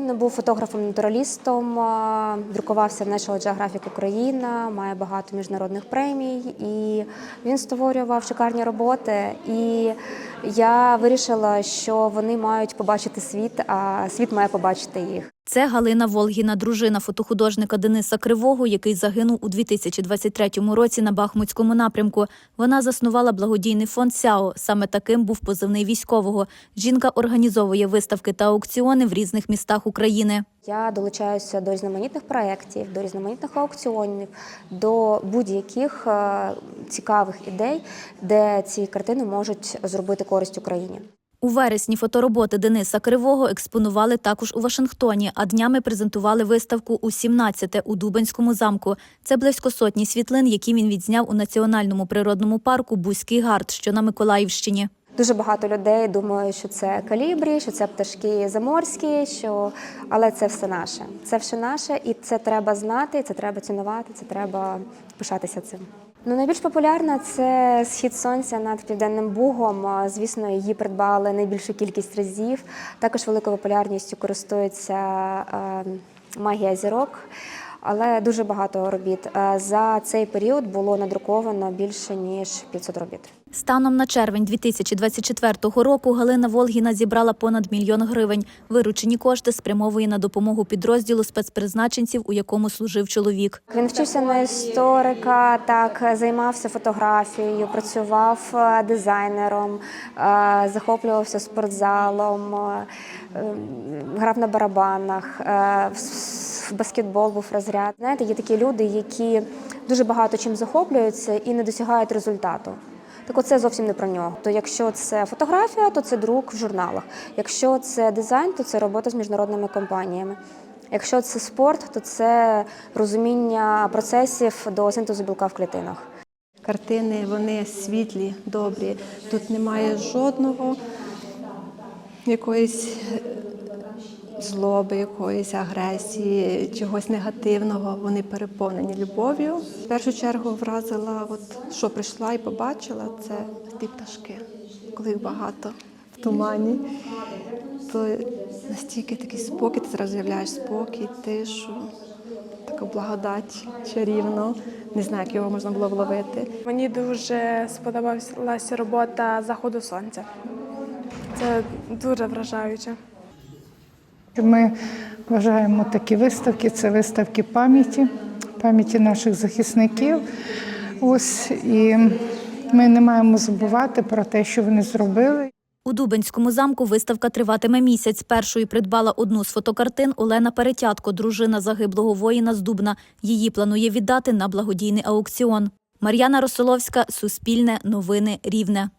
Він був фотографом-натуралістом, друкувався в National Geographic Україна, має багато міжнародних премій, і він створював шикарні роботи. І я вирішила, що вони мають побачити світ, а світ має побачити їх. Це Галина Волгіна, дружина фотохудожника Дениса Кривого, який загинув у 2023 році на Бахмутському напрямку. Вона заснувала благодійний фонд СЯО. Саме таким був позивний військового. Жінка організовує виставки та аукціони в різних містах України. Я долучаюся до різноманітних проєктів, до різноманітних аукціонів, до будь-яких е, цікавих ідей, де ці картини можуть зробити користь Україні. У вересні фотороботи Дениса Кривого експонували також у Вашингтоні, а днями презентували виставку у 17-те у Дубенському замку. Це близько сотні світлин, які він відзняв у національному природному парку Бузький гард, що на Миколаївщині. Дуже багато людей думають, що це калібрі, що це пташки заморські, що але це все наше. Це все наше, і це треба знати, це треба цінувати, це треба пишатися цим. Ну, найбільш популярна це схід сонця над південним бугом. Звісно, її придбали найбільшу кількість разів. Також великою популярністю користується е, магія зірок. Але дуже багато робіт. Е, За цей період було надруковано більше ніж 500 робіт. Станом на червень 2024 року Галина Волгіна зібрала понад мільйон гривень. Виручені кошти спрямовує на допомогу підрозділу спецпризначенців, у якому служив чоловік. Він вчився на історика, так займався фотографією, працював е, дизайнером, е, захоплювався спортзалом, грав на барабанах, баскетбол був розряд. Знаєте, є такі люди, які дуже багато чим захоплюються і не досягають результату. Так оце зовсім не про нього. То якщо це фотографія, то це друк в журналах. Якщо це дизайн, то це робота з міжнародними компаніями. Якщо це спорт, то це розуміння процесів до синтезу білка в клітинах. Картини вони світлі, добрі. Тут немає жодного якоїсь е, злоби, якоїсь агресії, чогось негативного. Вони переповнені любов'ю. В першу чергу вразила, от, що прийшла і побачила, це ті пташки, коли їх багато в тумані. То настільки такий спокій, ти зразу з'являєш спокій, тишу, таку благодать чарівну. Не знаю, як його можна було вловити. Мені дуже сподобалася робота заходу сонця. Це дуже вражаюче. Ми вважаємо такі виставки, це виставки пам'яті, пам'яті наших захисників. Ось і ми не маємо забувати про те, що вони зробили. У Дубенському замку виставка триватиме місяць. Першою придбала одну з фотокартин Олена Перетятко, дружина загиблого воїна з Дубна. Її планує віддати на благодійний аукціон. Мар'яна Росоловська, Суспільне, Новини, Рівне.